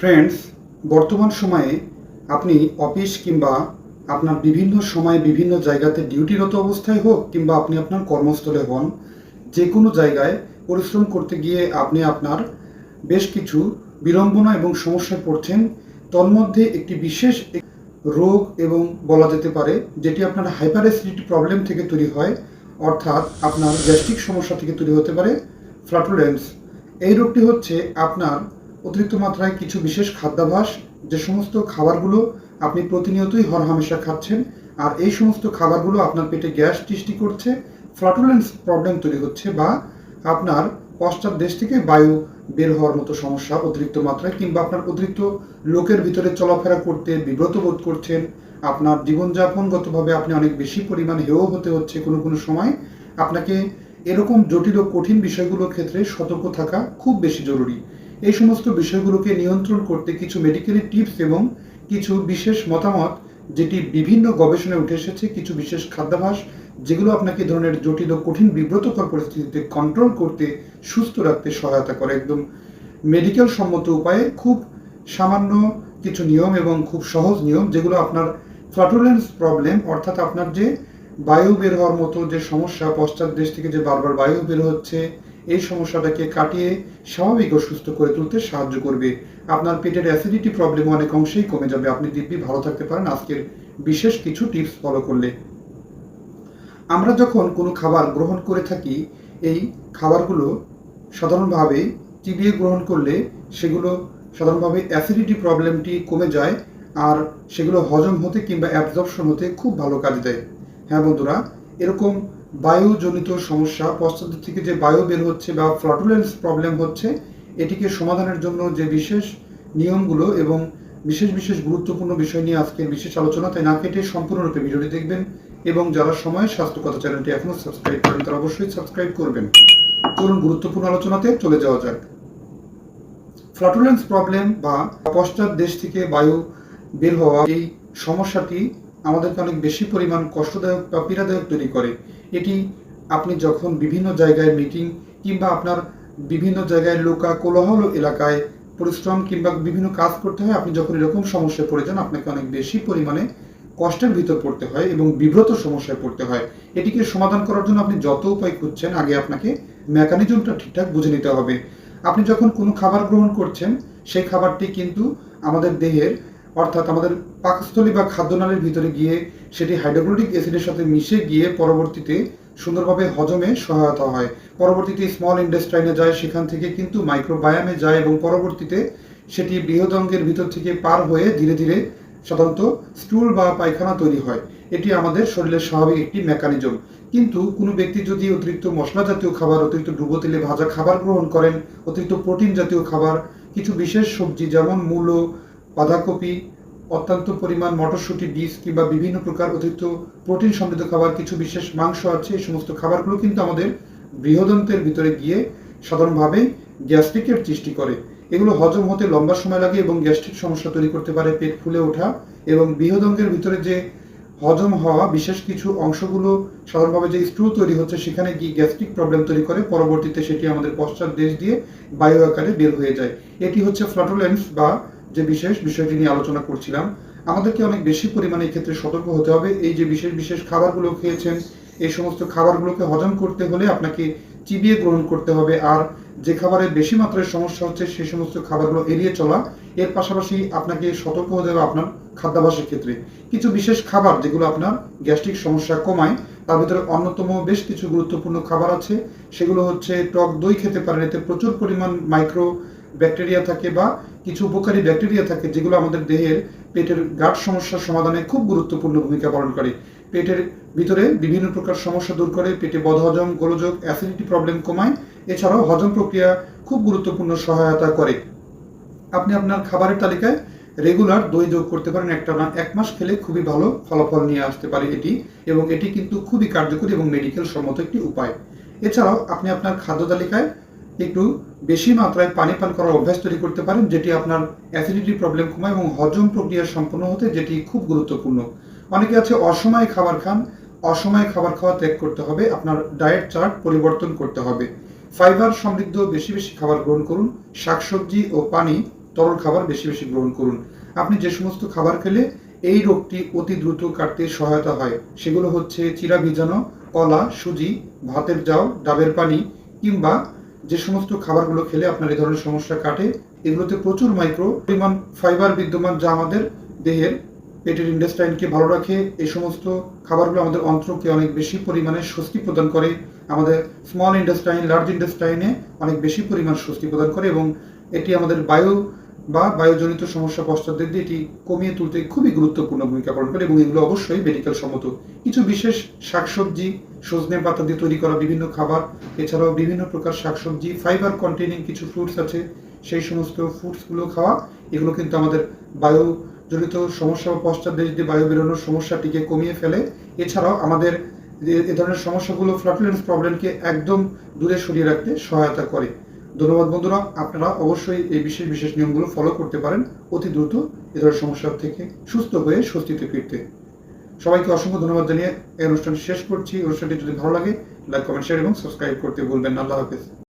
Friends বর্তমান সময়ে আপনি অফিস কিংবা আপনার বিভিন্ন সময়ে বিভিন্ন জায়গাতে ডিউটিরত অবস্থায় হোক কিংবা আপনি আপনার কর্মস্থলে হন যে কোনো জায়গায় পরিশ্রম করতে গিয়ে আপনি আপনার বেশ কিছু বিড়ম্বনা এবং সমস্যায় পড়ছেন, তন্মধ্যে একটি বিশেষ রোগ এবং বলা যেতে পারে যেটি আপনার হাইপার অ্যাসিডিটি প্রবলেম থেকে তৈরি হয়, অর্থাৎ আপনার গ্যাস্ট্রিক সমস্যা থেকে তৈরি হতে পারে ফ্লাটুলেন্স এই রোগটি হচ্ছে আপনার অতিরিক্ত মাত্রায় কিছু বিশেষ খাদ্যাভাস যে সমস্ত খাবারগুলো আপনি প্রতিনিয়তই হরহামেশা খাচ্ছেন, আর এই সমস্ত খাবারগুলো আপনার পেটে গ্যাস সৃষ্টি করছে ফ্লাটুলেন্স প্রবলেম তৈরি হচ্ছে বা আপনার পশ্চাৎ দেশ থেকে বায়ু বের হওয়ার মতো সমস্যা অতিরিক্ত মাত্রায় কিংবা আপনার অতিরিক্ত লোকের ভিতরে চলাফেরা করতে বিব্রত বোধ করছেন, আপনার জীবনযাপনগতভাবে আপনি অনেক বেশি পরিমাণ হেয় হতে হচ্ছে কোনো কোনো সময়, আপনাকে এরকম জটিল ও কঠিন বিষয়গুলোর ক্ষেত্রে সতর্ক থাকা খুব বেশি জরুরি। এই সমস্ত বিষয়গুলোকে নিয়ন্ত্রণ করতে কিছু মেডিকেলি টিপস এবং কিছু বিশেষ মতামত, যেটি বিভিন্ন গবেষণায় উঠে এসেছে, কিছু বিশেষ খাদ্যাভাস, যেগুলো আপনাকে ধরনের জটিল ও কঠিন বিব্রতকর পরিস্থিতিতে কন্ট্রোল করতে, সুস্থ রাখতে সহায়তা করে। একদম মেডিকেল সম্মত উপায়ে খুব সামান্য কিছু নিয়ম এবং খুব সহজ নিয়ম, যেগুলো আপনার ফ্লাটুলেন্স প্রবলেম অর্থাৎ আপনার যে বায়ু বের হওয়ার মতো যে সমস্যা, পশ্চাৎ দেশ থেকে যে বারবার বায়ু বের হচ্ছে এই সমস্যাটাকে কাটিয়ে স্বাভাবিক ও সুস্থ করে তুলতে সাহায্য করবে। আপনার পেটের অ্যাসিডিটি প্রবলেম অনেক অংশেই কমে যাবে। আপনি দিব্যি ভালো থাকতে পারেন। আজকের বিশেষ কিছু টিপস ফলো করলে। আমরা যখন কোনো খাবার গ্রহণ করে থাকি, এই খাবারগুলো সাধারণভাবে চিবিয়ে গ্রহণ করলে সেগুলো সাধারণভাবে অ্যাসিডিটি প্রবলেমটি কমে যায় আর সেগুলো হজম হতে কিংবা অ্যাবজর্পশন হতে খুব ভালো কাজ দেয়। হ্যাঁ বন্ধুরা, এরকম বায়ুজনিত সমস্যা পশ্চাৎ থেকে যে বায়ু বের হচ্ছে বা ফ্লাটুলেন্স প্রবলেম হচ্ছে, এটিকে সমাধানের জন্য যে বিশেষ নিয়মগুলো এবং বিশেষ বিশেষ গুরুত্বপূর্ণ বিষয় নিয়ে আজকের বিশেষ আলোচনা, তাই না কেটে সম্পূর্ণরূপে ভিডিওটি দেখবেন এবং যারা সময়, স্বাস্থ্য কথা চ্যানেলটি এখনও সাবস্ক্রাইব করেন তারা অবশ্যই সাবস্ক্রাইব করবেন। চলুন গুরুত্বপূর্ণ আলোচনাতে চলে যাওয়া যাক। ফ্লাটুলেন্স প্রবলেম বা পশ্চাৎ দেশ থেকে বায়ু বের হওয়া এই সমস্যাটি আমাদেরকে অনেক বেশি পরিমাণ কষ্টদায়ক বা পীড়াদায়ক তৈরি করে। এটি আপনি যখন বিভিন্ন জায়গায় মিটিং কিংবা আপনার বিভিন্ন জায়গায় লোকা কোলাহল এলাকায় পরিশ্রম কিংবা বিভিন্ন কাজ করতে হয়, আপনি যখন এরকম সমস্যায় পড়ে যান, আপনাকে অনেক বেশি পরিমাণে কষ্টের ভিতর পড়তে হয় এবং বিব্রত সমস্যায় পড়তে হয়। এটিকে সমাধান করার জন্য আপনি যত উপায় খুঁজছেন, আগে আপনাকে মেকানিজমটা ঠিকঠাক বুঝে নিতে হবে। আপনি যখন কোনো খাবার গ্রহণ করছেন, সেই খাবারটি কিন্তু আমাদের দেহের অর্থাৎ আমাদের পাকস্থলী বা খাদ্যনালীর ভিতরে গিয়ে সেটি হাইড্রোক্লোরিক অ্যাসিডের সাথে মিশে গিয়ে পরবর্তীতে সুন্দরভাবে হজমে সহায়তা হয়। পরবর্তীতে স্মল ইন্ডাস্ট্রাইনে যায়, সেখান থেকে কিন্তু মাইক্রোবায়ামে যায় এবং পরবর্তীতে সেটি বৃহদঙ্গের ভিতর থেকে পার হয়ে ধীরে ধীরে সাধারণত স্টুল বা পায়খানা তৈরি হয়। এটি আমাদের শরীরের স্বাভাবিক একটি মেকানিজম কিন্তু কোনো ব্যক্তি যদি অতিরিক্ত মশলা জাতীয় খাবার, অতিরিক্ত ডুবো তেলে ভাজা খাবার গ্রহণ করেন, অতিরিক্ত প্রোটিন জাতীয় খাবার, কিছু বিশেষ সবজি যেমন মূলো বাঁধাকপি, অত্যন্ত পরিমাণ মটরশুঁটি, বীজ কিংবা বিভিন্ন প্রকার অতিরিক্ত প্রোটিন সমৃদ্ধ খাবার, কিছু বিশেষ মাংস আছে, এই সমস্ত খাবারগুলো কিন্তু আমাদের বৃহদন্তের ভিতরে গিয়ে সাধারণভাবে গ্যাস্ট্রিকের সৃষ্টি করে। এগুলো হজম হতে লম্বা সময় লাগে এবং গ্যাস্ট্রিক সমস্যা তৈরি করতে পারে পেট ফুলে ওঠা এবং বৃহদঙ্গের ভিতরে যে হজম হওয়া বিশেষ কিছু অংশগুলো, সাধারণভাবে যে স্ট্রু তৈরি হচ্ছে, সেখানে গিয়ে গ্যাস্ট্রিক প্রবলেম তৈরি করে, পরবর্তীতে সেটি আমাদের পশ্চাৎ দেশ দিয়ে বায়ু আকারে বের হয়ে যায়। এটি হচ্ছে ফ্লাটুলেন্স বা যে বিশেষ বিষয়টি নিয়ে আলোচনা করছিলাম, আমাদেরকে অনেক বেশি পরিমাণে ক্ষেত্রে সতর্ক হতে হবে। এই যে বিশেষ বিশেষ খাবারগুলো খেয়েছেন, এই সমস্ত খাবারগুলোকে হজম করতে হলে আপনাকে চিবিয়ে গ্রহণ করতে হবে। আর যে খাবারের বেশি মাত্রায় সমস্যা হচ্ছে সেই সমস্ত খাবারগুলো এড়িয়ে চলা। এর পাশাপাশি আপনাকে সতর্ক হতে হবে আপনার খাদ্যাভাসের ক্ষেত্রে। কিছু বিশেষ খাবার যেগুলো আপনার গ্যাস্ট্রিক সমস্যা কমায়, তার ভিতরে অন্যতম বেশ কিছু গুরুত্বপূর্ণ খাবার আছে। সেগুলো হচ্ছে টক দই খেতে পারেন, এতে প্রচুর পরিমাণ মাইক্রো ব্যাকটেরিয়া থাকে বা কিছু উপকারী ব্যাকটেরিয়া থাকে যেগুলো আমাদের দেহের পেটের গাঁট সমস্যার সমাধানে খুব গুরুত্বপূর্ণ ভূমিকা পালন করে। পেটের ভিতরে বিভিন্ন প্রকার সমস্যা দূর করে, পেটে বদহজম, গোলযোগ, অ্যাসিডিটি প্রবলেম কমায়। এছাড়াও হজম প্রক্রিয়া খুব গুরুত্বপূর্ণ সহায়তা করে। আপনি আপনার খাবারের তালিকায় রেগুলার দই যোগ করতে পারেন একটা না, এক মাস খেলে খুবই ভালো ফলাফল নিয়ে আসতে পারে এটি এবং এটি কিন্তু খুবই কার্যকরী এবং মেডিকেল সম্মত একটি উপায়। এছাড়াও আপনি আপনার খাদ্য তালিকায় একটু বেশি মাত্রায় পানি পান করার অভ্যাস তৈরি করতে পারেন, যেটি আপনার অ্যাসিডিটি প্রবলেম কমায় এবং হজম প্রক্রিয়া সম্পন্ন হতে যেটি খুব গুরুত্বপূর্ণ। অনেকে আছে অসময়ে খাবার খান, অসময়ে খাবার খাওয়া ত্যাগ করতে হবে, আপনার ডায়েট চার্ট পরিবর্তন করতে হবে। ফাইবার সমৃদ্ধ বেশি বেশি খাবার গ্রহণ করুন, শাকসবজি ও পানি তরল খাবার বেশি বেশি গ্রহণ করুন। আপনি যে সমস্ত খাবার খেলে এই রোগটি অতি দ্রুত কাটতে সহায়তা হয়, সেগুলো হচ্ছে চিরা ভিজানো, কলা, সুজি, ভাতের জাউ ডাবের পানি কিংবা যে সমস্ত খাবারগুলো খেলে আপনার এই ধরনের সমস্যা কাটে, এগুলোতে প্রচুর মাইক্রো পরিমাণ ফাইবার বিদ্যমান যা আমাদের দেহের পেটের ইন্ডাস্টাইনকে ভালো রাখে। এই সমস্ত খাবারগুলো আমাদের অন্ত্রকে অনেক বেশি পরিমাণে স্বস্তি প্রদান করে। আমাদের স্মল ইন্ডাস্টাইন লার্জ ইন্ডাস্টাইনে অনেক বেশি পরিমাণ স্বস্তি প্রদান করে এবং এটি আমাদের বায়ু বা বায়ুজনিত সমস্যা পশ্চাৎদের দিয়ে এটি কমিয়ে তুলতে খুবই গুরুত্বপূর্ণ ভূমিকা পালন করে এবং এগুলো অবশ্যই মেডিকেল সম্মত। কিছু বিশেষ শাকসবজি, সজনে পাতা দিয়ে তৈরি করা বিভিন্ন খাবার, এছাড়াও বিভিন্ন প্রকার শাকসবজি ফাইবার কন্টেনিং কিছু ফ্রুটস আছে, সেই সমস্ত ফ্রুটসগুলো খাওয়া, এগুলো কিন্তু আমাদের বায়ু জনিত সমস্যা বা পশ্চাৎ দেশ দিয়ে বায়ু বেরোনোর সমস্যাটিকে কমিয়ে ফেলে। এছাড়াও আমাদের এ ধরনের সমস্যাগুলো ফ্লাটুলেন্স প্রবলেমকে একদম দূরে সরিয়ে রাখতে সহায়তা করে। ধন্যবাদ বন্ধুরা, আপনারা অবশ্যই এই বিশেষ বিশেষ নিয়মগুলো ফলো করতে পারেন। অতি দ্রুত এ ধরনের সমস্যা থেকে সুস্থ হয়ে স্বস্তিতে ফিরতে। সবাইকে অসংখ্য ধন্যবাদ জানিয়ে এই অনুষ্ঠান শেষ করছি। অনুষ্ঠানটি যদি ভালো লাগে লাইক কমেন্ট শেয়ার এবং সাবস্ক্রাইব করতে ভুলবেন না। আল্লাহ হাফেজ।